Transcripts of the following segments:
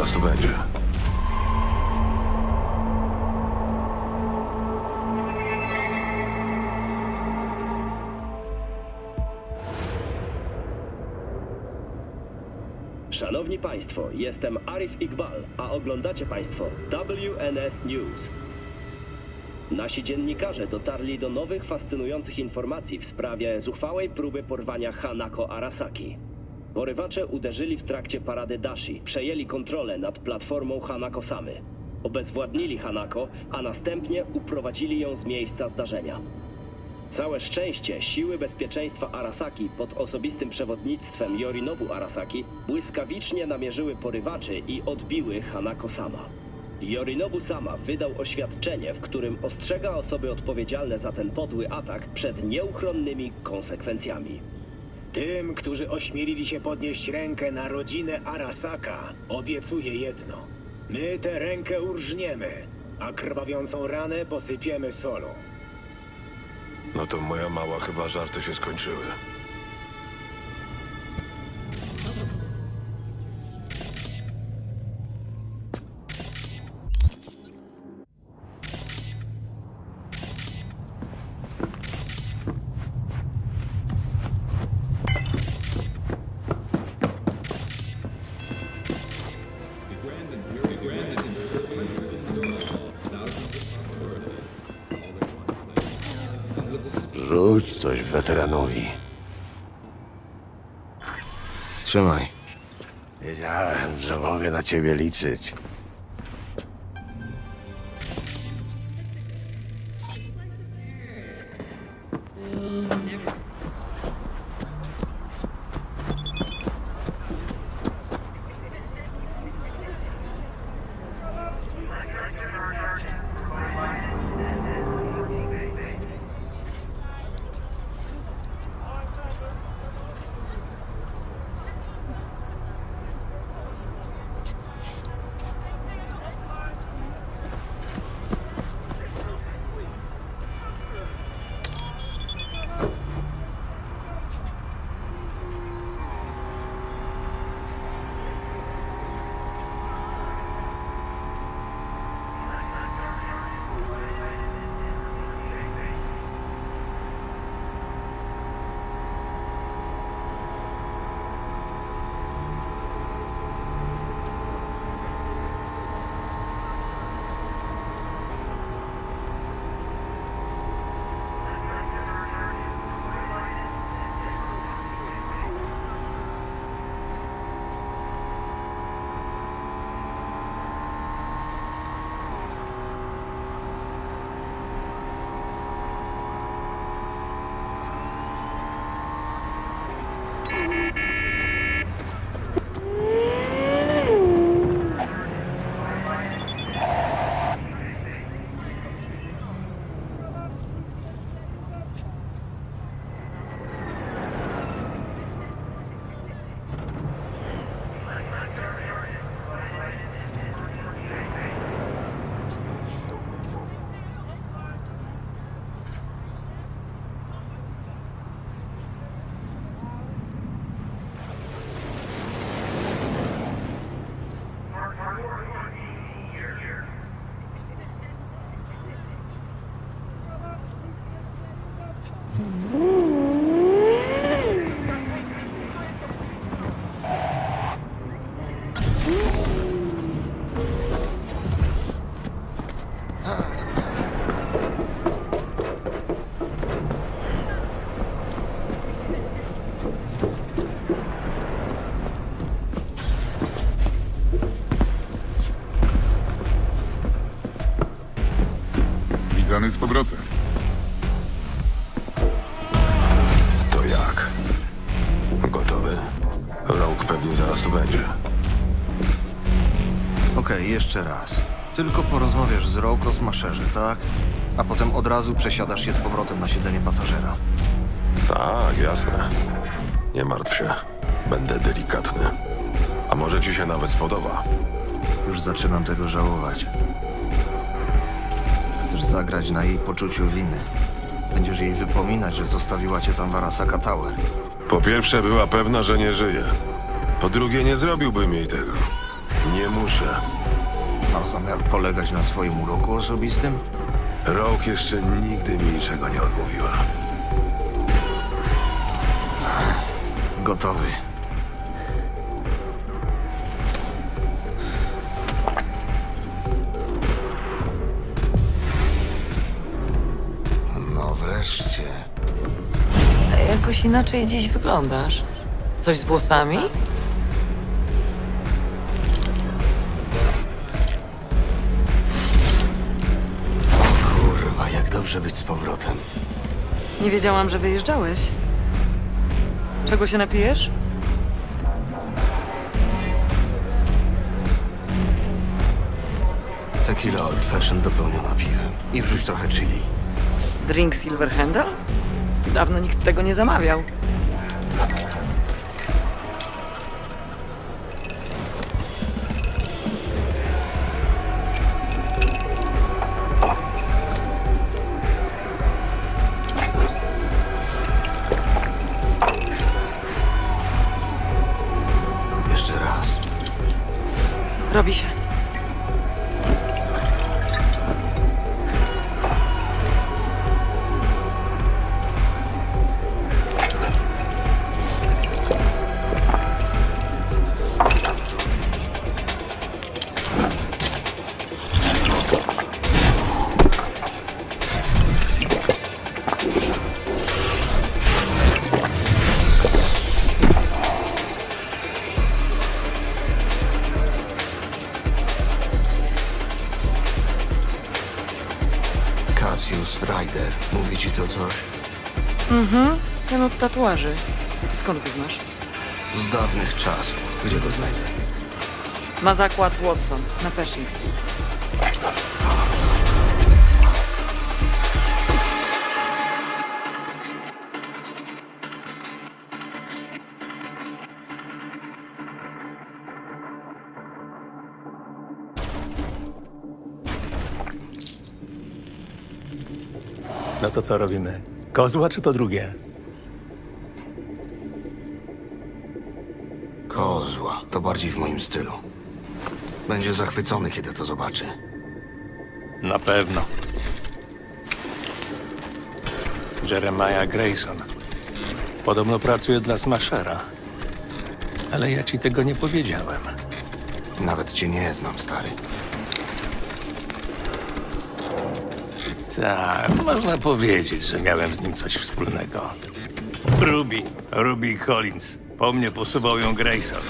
zaraz tu będzie. Szanowni Państwo, jestem Arif Iqbal, a oglądacie Państwo WNS News. Nasi dziennikarze dotarli do nowych fascynujących informacji w sprawie zuchwałej próby porwania Hanako Arasaki. Porywacze uderzyli w trakcie parady Dashi, przejęli kontrolę nad platformą Hanako Samy. Obezwładnili Hanako, a następnie uprowadzili ją z miejsca zdarzenia. Całe szczęście siły bezpieczeństwa Arasaki pod osobistym przewodnictwem Yorinobu Arasaki błyskawicznie namierzyły porywaczy i odbiły Hanako Sama. Yorinobu Sama wydał oświadczenie, w którym ostrzega osoby odpowiedzialne za ten podły atak przed nieuchronnymi konsekwencjami. Tym, którzy ośmielili się podnieść rękę na rodzinę Arasaka, obiecuję jedno. My tę rękę urżniemy, a krwawiącą ranę posypiemy solą. No to moja mała chyba żarty się skończyły. Coś weteranowi. Trzymaj. Wiedziałem, że mogę na ciebie liczyć. Z powrotem. To jak? Gotowy? Rogue pewnie zaraz tu będzie. Okej, jeszcze raz. Tylko porozmawiasz z Rogue o Smasherze, tak? A potem od razu przesiadasz się z powrotem na siedzenie pasażera. Tak, jasne. Nie martw się. Będę delikatny. A może ci się nawet spodoba? Już zaczynam tego żałować. Zagrać na jej poczuciu winy. Będziesz jej wypominać, że zostawiła cię tam w Arasaka Tower. Po pierwsze była pewna, że nie żyje. Po drugie nie zrobiłbym jej tego. Nie muszę. Masz zamiar polegać na swoim uroku osobistym? Rok jeszcze nigdy mi niczego nie odmówiła. Gotowy. Jakoś inaczej dziś wyglądasz. Coś z włosami? Kurwa, jak dobrze być z powrotem. Nie wiedziałam, że wyjeżdżałeś. Czego się napijesz? Tequila old fashion dopełniona piwem. I wrzuć trochę chili. Drink Silverhanda? Dawno nikt tego nie zamawiał. Jeszcze raz. Robi się. Tatuaży. Ty skąd go znasz? Z dawnych czasów. Gdzie go znajdę? Ma zakład Watson na Pershing Street. No to co robimy? Kozła czy to drugie? Bardziej w moim stylu. Będzie zachwycony, kiedy to zobaczy. Na pewno. Jeremiah Grayson. Podobno pracuje dla Smashera. Ale ja ci tego nie powiedziałem. Nawet cię nie znam, stary. Tak, można powiedzieć, że miałem z nim coś wspólnego. Ruby, Ruby Collins. Po mnie posuwał ją Grayson.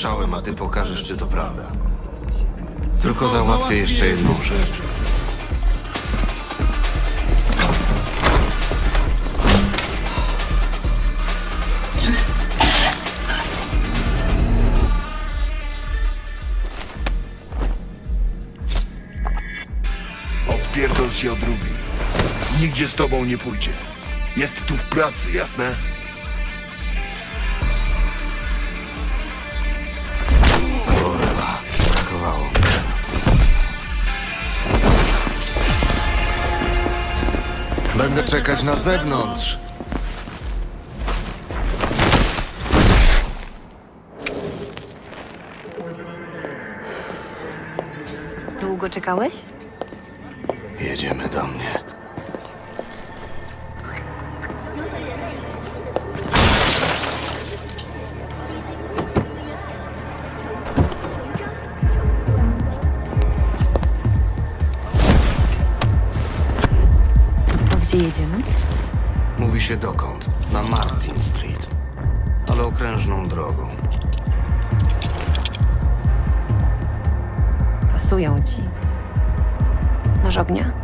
Słyszałem, a ty pokażesz, czy to prawda. Tylko załatwię jeszcze jedną rzecz. Odpierdol się od Ruby. Nigdzie z tobą nie pójdzie. Jest tu w pracy, jasne? Będę czekać na zewnątrz. Długo czekałeś? Jedziemy do mnie. Się dokąd? Na Martin Street. Ale okrężną drogą. Pasują ci. Masz ognia?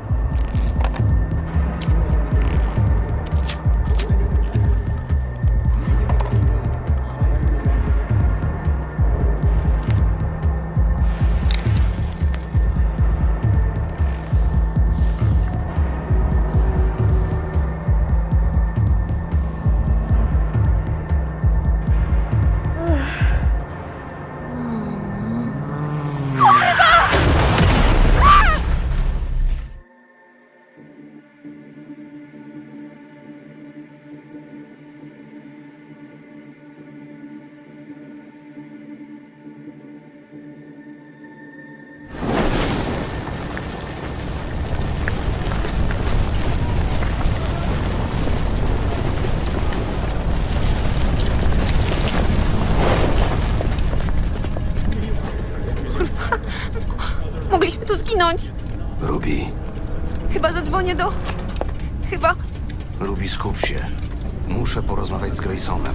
Mogliśmy tu zginąć. Ruby, Chyba zadzwonię do... Chyba... Ruby, skup się. Muszę porozmawiać z Graysonem.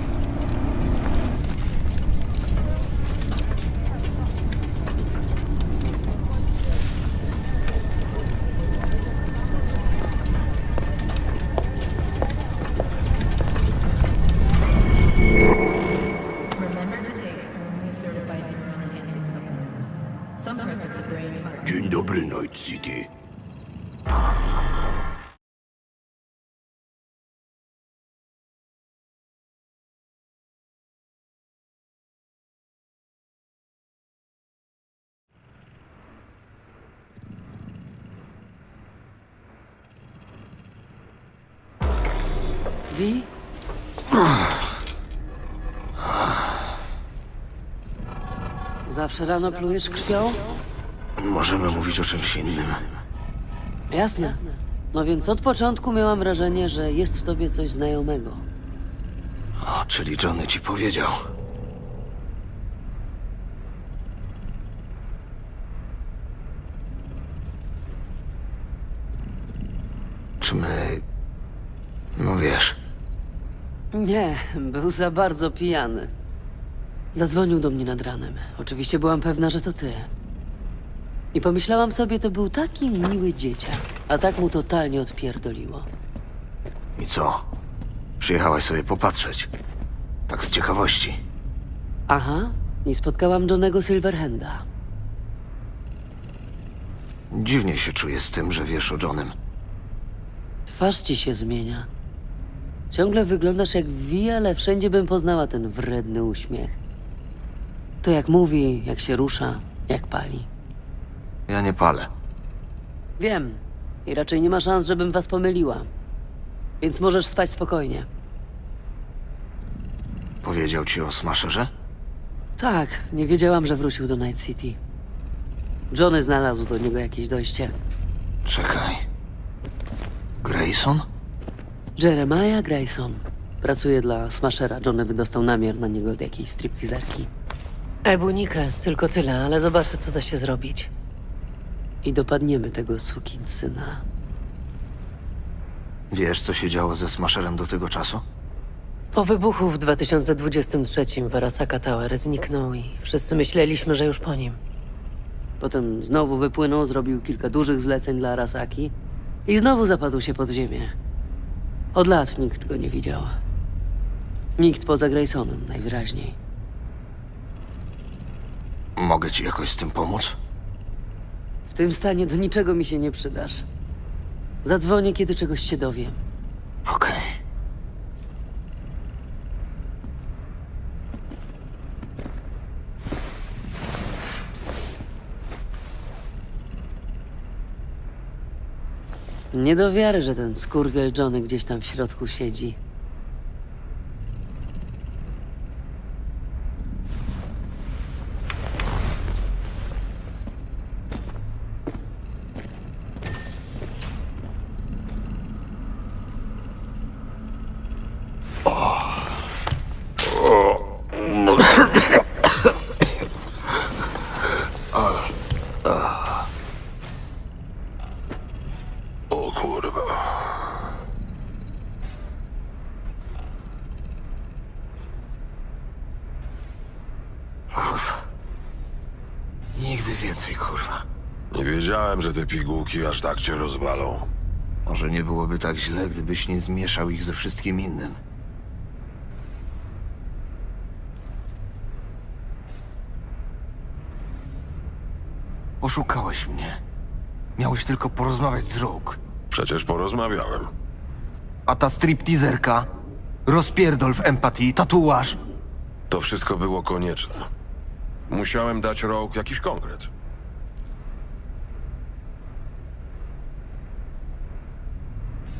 Wi? Zawsze rano plujesz krwią? Możemy mówić o czymś innym. Jasne. No więc od początku miałam wrażenie, że jest w tobie coś znajomego. O, czyli Johnny ci powiedział. Czy my... No wiesz... Nie, był za bardzo pijany. Zadzwonił do mnie nad ranem. Oczywiście byłam pewna, że to ty. I pomyślałam sobie, to był taki miły dzieciak, a tak mu totalnie odpierdoliło. I co? Przyjechałaś sobie popatrzeć. Tak z ciekawości. Aha, i spotkałam Johnego Silverhanda. Dziwnie się czuję z tym, że wiesz o Johnem. Twarz ci się zmienia. Ciągle wyglądasz jak wi, ale wszędzie bym poznała ten wredny uśmiech. To jak mówi, jak się rusza, jak pali. Ja nie palę. Wiem. I raczej nie ma szans, żebym was pomyliła. Więc możesz spać spokojnie. Powiedział ci o Smasherze? Tak, nie wiedziałam, że wrócił do Night City. Johnny znalazł do niego jakieś dojście. Czekaj. Grayson? Jeremiah Grayson. Pracuje dla Smashera. Johnny wydostał namiar na niego od jakiejś stripteaserki. Ebunikę, tylko tyle, ale zobaczę, co da się zrobić. I dopadniemy tego sukinsyna. Wiesz, co się działo ze Smasherem do tego czasu? Po wybuchu w 2023 w Arasaka Tower zniknął i wszyscy myśleliśmy, że już po nim. Potem znowu wypłynął, zrobił kilka dużych zleceń dla Arasaki i znowu zapadł się pod ziemię. Od lat nikt go nie widział. Nikt poza Graysonem, najwyraźniej. Mogę ci jakoś z tym pomóc? W tym stanie do niczego mi się nie przydasz. Zadzwonię, kiedy czegoś się dowiem. Okej. Nie do wiary, że ten skurwiel Johnny gdzieś tam w środku siedzi. O kurwa. Nigdy więcej, kurwa. Wiedziałem, że te pigułki aż tak cię rozwalą. Może nie byłoby tak źle, gdybyś nie zmieszał ich ze wszystkim innym. Oszukałeś mnie. Miałeś tylko porozmawiać z Rogue. Przecież porozmawiałem. A ta stripteaserka? Rozpierdol w empatii, tatuaż. To wszystko było konieczne. Musiałem dać Rogue jakiś konkret.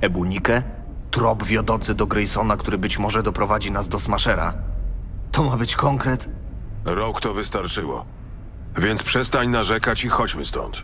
Ebunikę? Trop wiodący do Graysona, który być może doprowadzi nas do Smashera. To ma być konkret? Rogue to wystarczyło. Więc przestań narzekać i chodźmy stąd.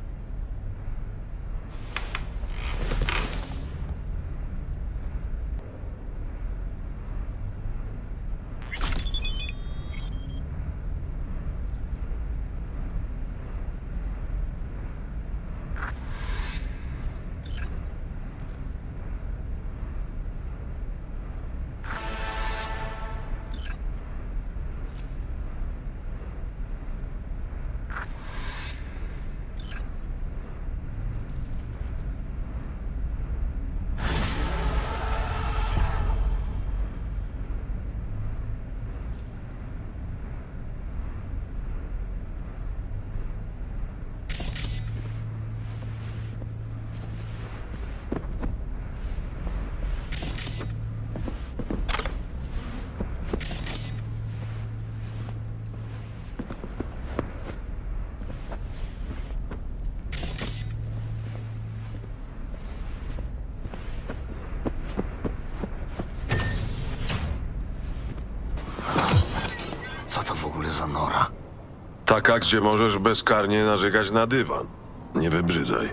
Taka, gdzie możesz bezkarnie narzekać na dywan. Nie wybrzydzaj.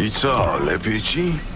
I co, lepiej ci?